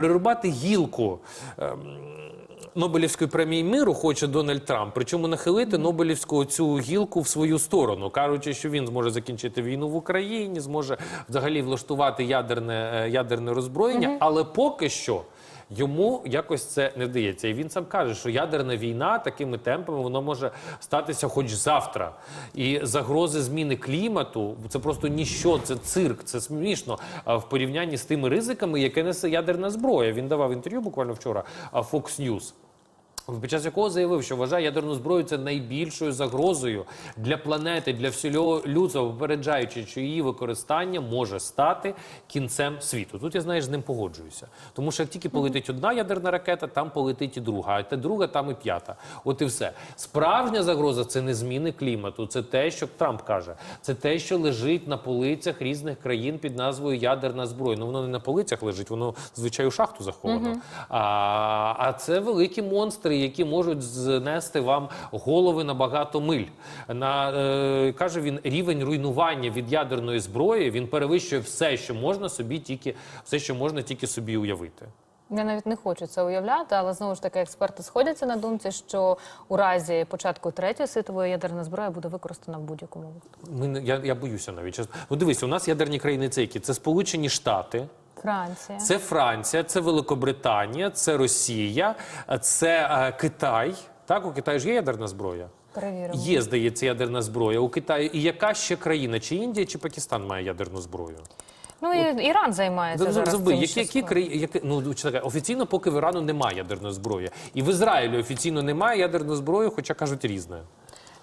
Прирубати гілку. ем, Нобелівської премії миру хоче Дональд Трамп, причому нахилити Нобелівську цю гілку в свою сторону, кажучи, що він зможе закінчити війну в Україні, зможе взагалі влаштувати ядерне, е, ядерне роззброєння, але поки що. Йому якось це не вдається, і він сам каже, що ядерна війна такими темпами воно може статися хоч завтра. І загрози зміни клімату це просто ніщо, це цирк, це смішно а, в порівнянні з тими ризиками, яке несе ядерна зброя. Він давав інтерв'ю буквально вчора Fox News. Під час якого заявив, що вважає ядерну зброю це найбільшою загрозою для планети, для всього людства, попереджаючи, що її використання може стати кінцем світу. Тут я знаєш, з ним погоджуюся. Тому що як тільки полетить одна ядерна ракета, там полетить і друга, а та друга, там і п'ята. От і все. Справжня загроза це не зміни клімату, це те, що Трамп каже, це те, що лежить на полицях різних країн під назвою ядерна зброя. Ну воно не на полицях лежить, воно звичайно у шахту заховано. А, а це великі монстри, які можуть знести вам голови на багато миль. На е, каже він, рівень руйнування від ядерної зброї він перевищує все, що можна собі тільки все, що можна тільки собі уявити. Я навіть не хочу це уявляти, але знову ж таки експерти сходяться на думці, що у разі початку третьої світової ядерна зброя буде використана в будь-якому випадку. Ми я, я боюся навіть. Ну дивись, у нас ядерні країни це які? Це Сполучені Штати. Франція. Це Франція, це Великобританія, це Росія, це е, Китай. Так, у Китаї ж є ядерна зброя. Перевіримо. Є, здається, ядерна зброя у Китаї. І яка ще країна? Чи Індія, чи Пакистан має ядерну зброю? Ну і Іран займається Зав- зараз. Завжди, цим які, які країни, які, ну, чекай, офіційно поки в Ірану немає ядерної зброї. І в Ізраїлі офіційно немає ядерної зброї, хоча кажуть різне.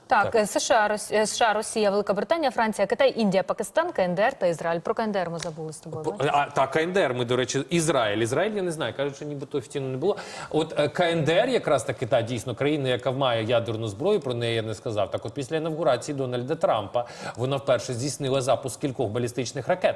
Так, е, США, Рос- е, США, Росія, Велика Британія, Франція, Китай, Індія, Пакистан, КНДР та Ізраїль. Про КНДР ми забули з тобою. А так, КНДР, ми, до речі, Ізраїль. Ізраїль я не знаю, кажуть, що нібито офіційно не було. От е, КНДР, якраз таки та дійсно країна, яка має ядерну зброю, про неї я не сказав. Так, от після інавгурації Дональда Трампа вона вперше здійснила запуск кількох балістичних ракет.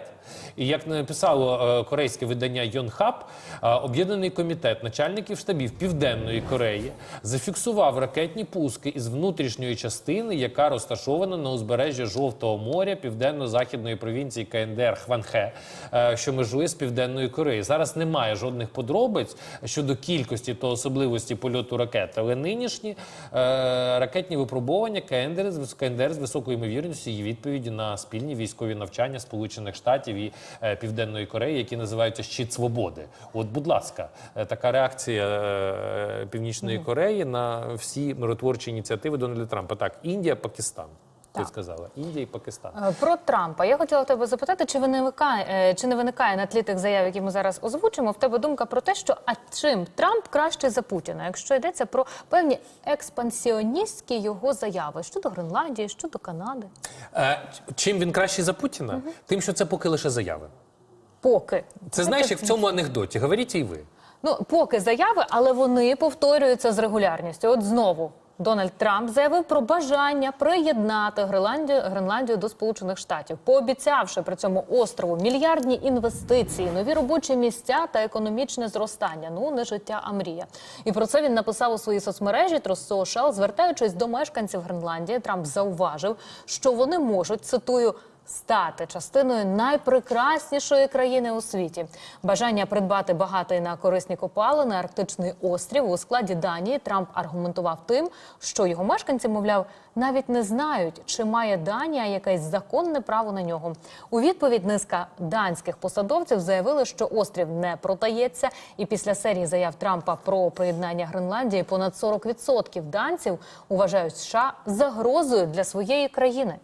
І як написало корейське видання Йонхаб, об'єднаний комітет начальників штабів Південної Кореї зафіксував ракетні пуски із внутрішньої частини, яка розташована на узбережжі Жовтого моря південно-західної провінції КНДР Хванхе, е, що межує з Південною Кореєю. Зараз немає жодних подробиць щодо кількості та особливості польоту ракет, але нинішні е, ракетні випробування КНДР, з- КНДР з високою ймовірністю є відповіді на спільні військові навчання Сполучених Штатів і е, Південної Кореї, які називаються Щит Свободи. От, будь ласка, така реакція Північної Кореї на всі миротворчі ініціативи Дональда Трампа. Так, Індія, Пакистан. Ти Так. сказала Індія і Пакистан. Е, Про Трампа я хотіла тебе запитати, чи виникає, е, чи не виникає на тлі тих заяв, які ми зараз озвучимо, в тебе думка про те, що а чим Трамп краще за Путіна, якщо йдеться про певні експансіоністські його заяви щодо Гренландії, щодо Канади, Е, чим він кращий за Путіна? Тим, що це поки лише заяви. поки Це знаєш, як в цьому анекдоті. Говоріть і ви. Ну, поки заяви, але вони повторюються з регулярністю. От знову Дональд Трамп заявив про бажання приєднати Гренландію, Гренландію до Сполучених Штатів, пообіцявши при цьому острову мільярдні інвестиції, нові робочі місця та економічне зростання. Ну не життя, а мрія. І про це він написав у своїй соцмережі Тросошал, звертаючись до мешканців Гренландії. Трамп зауважив, що вони можуть цитую. Стати частиною найпрекраснішої країни у світі. Бажання придбати багатий на корисні копалини арктичний острів у складі Данії Трамп аргументував тим, що його мешканці, мовляв, навіть не знають, чи має Данія якесь законне право на нього. У відповідь низка данських посадовців заявили, що острів не продається. І після серії заяв Трампа про приєднання Гренландії понад 40% данців вважають США загрозою для своєї країни.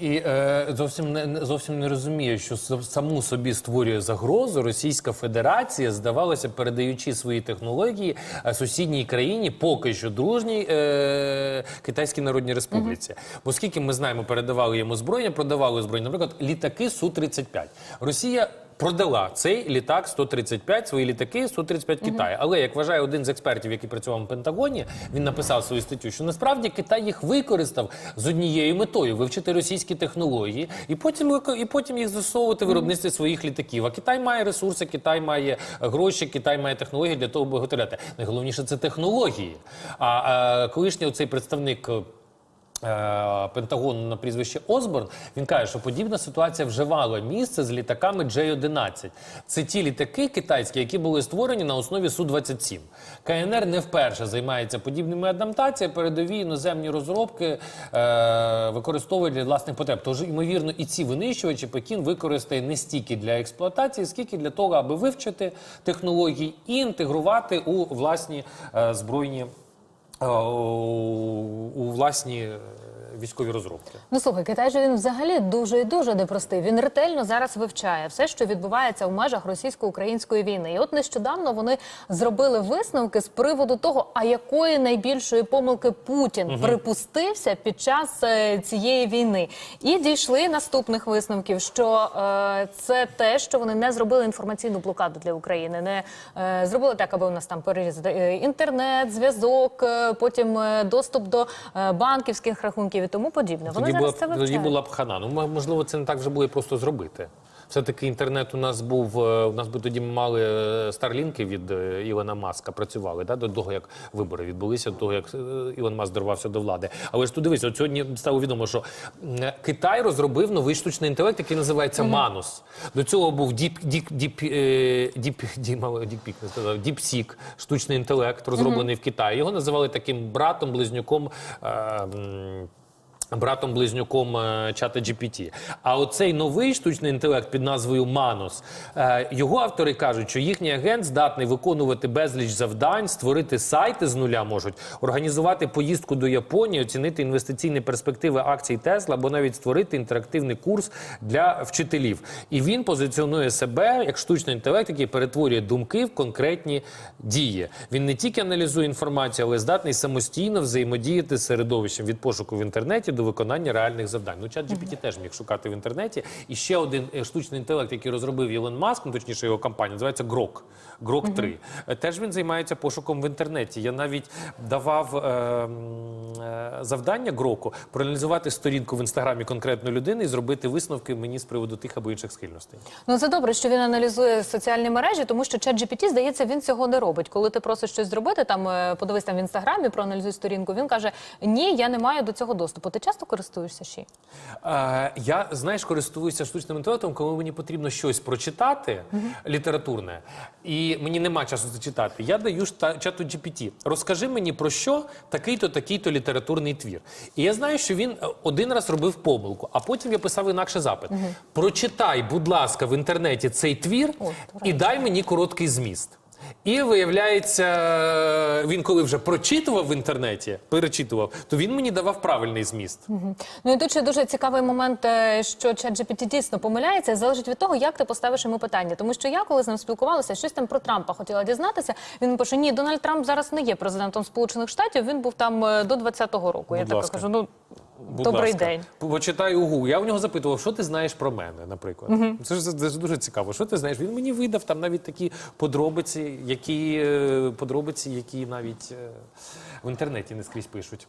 І е, зовсім не зовсім не розуміє, що саму собі створює загрозу Російська Федерація, здавалося, передаючи свої технології е, сусідній країні, поки що дружній е, Китайській Народній Республіці. Угу. Оскільки ми знаємо, передавали йому зброєння, продавали зброю, наприклад, літаки су 35 Росія. Продала цей літак 135, свої літаки 135 Китаю. Але як вважає один з експертів, який працював в Пентагоні, він написав свою статтю, що насправді Китай їх використав з однією метою вивчити російські технології і потім і потім їх застосовувати в виробництві своїх літаків. А Китай має ресурси, Китай має гроші, Китай має технології для того, аби виготовляти. Найголовніше це технології. А, а колишній оцей представник. Е, Пентагону на прізвище Осборн, він каже, що подібна ситуація вже мала місце з літаками J-11. Це ті літаки китайські, які були створені на основі Су-27. КНР не вперше займається подібними адаптаціями. Передові іноземні розробки е, використовують для власних потреб. Тож, ймовірно, і ці винищувачі Пекін використає не стільки для експлуатації, скільки для того, аби вивчити технології і інтегрувати у власні е, збройні у власні е, військові розробки. Ну слухай, Китай же він взагалі дуже і дуже непростий. Він ретельно зараз вивчає все, що відбувається в межах російсько-української війни. І от нещодавно вони зробили висновки з приводу того, а якої найбільшої помилки Путін припустився під час е, цієї війни, і дійшли наступних висновків, що е, це те, що вони не зробили інформаційну блокаду для України, не е, зробили так, аби у нас там перерізати е, інтернет, зв'язок, е, потім е, доступ до банківських рахунків і тому подібне. Вони Тоді зараз була, це б- тоді була б хана. Ну, можливо, це не так вже було і просто зробити. Все-таки інтернет у нас був. е, У нас би тоді мали е, старлінки від е, Ілона Маска працювали да, до того, як вибори відбулися, до того, як е, Ілон Маск дорвався до влади. Але ж тут дивись, от сьогодні стало відомо, що Китай розробив новий штучний інтелект, який називається Манус. До цього був Діп Діп Діп е, Діп Діп Діпік не сказав Діпсік, штучний інтелект, розроблений в Китаї. Його називали таким братом, близнюком. Е, м, Братом-близнюком е, чата GPT. А оцей новий штучний інтелект під назвою Манус, е, його автори кажуть, що їхній агент здатний виконувати безліч завдань, створити сайти з нуля можуть, організувати поїздку до Японії, оцінити інвестиційні перспективи акцій Тесла, або навіть створити інтерактивний курс для вчителів. І він позиціонує себе як штучний інтелект, який перетворює думки в конкретні дії. Він не тільки аналізує інформацію, але здатний самостійно взаємодіяти з середовищем від пошуку в інтернеті до виконання реальних завдань. Ну, чат GPT теж міг шукати в інтернеті. І ще один е, штучний інтелект, який розробив Ілон Маск, ну точніше його компанія, називається Grok. Grok 3. Е, Теж він займається пошуком в інтернеті. Я навіть давав е, е, завдання Гроку проаналізувати сторінку в інстаграмі конкретної людини і зробити висновки мені з приводу тих або інших схильностей. Ну це добре, що він аналізує соціальні мережі, тому що ChatGPT, здається, він цього не робить. Коли ти просиш щось зробити, там е, подивись там в інстаграмі, проаналізуй сторінку. Він каже: Ні, я не маю до цього доступу. Ти часто користуєшся ще? Е, я, знаєш, користуюся штучним інтелектом, коли мені потрібно щось прочитати літературне, і мені нема часу це читати. Я даю чату GPT. Розкажи мені про що такий-то, такий-то літературний твір. І я знаю, що він е, один раз робив помилку, а потім я писав інакше запит. Прочитай, будь ласка, в інтернеті цей твір О, і дай мені короткий зміст. І виявляється, він коли вже прочитував в інтернеті, перечитував, то він мені давав правильний зміст. Ну і тут ще дуже цікавий момент, е, що ChatGPT дійсно помиляється, залежить від того, як ти поставиш йому питання. Тому що я, коли з ним спілкувалася, щось там про Трампа хотіла дізнатися. Він пише: Ні, Дональд Трамп зараз не є президентом Сполучених Штатів. Він був там е, до 20-го року. я Будь така ласка. кажу: ну Будь добрий ласка, день. Почитай угу. Я у нього запитував, що ти знаєш про мене, наприклад. Це ж це ж дуже цікаво. Що ти знаєш? Він мені видав там навіть такі подробиці, які е, подробиці, які навіть е, в інтернеті не скрізь пишуть.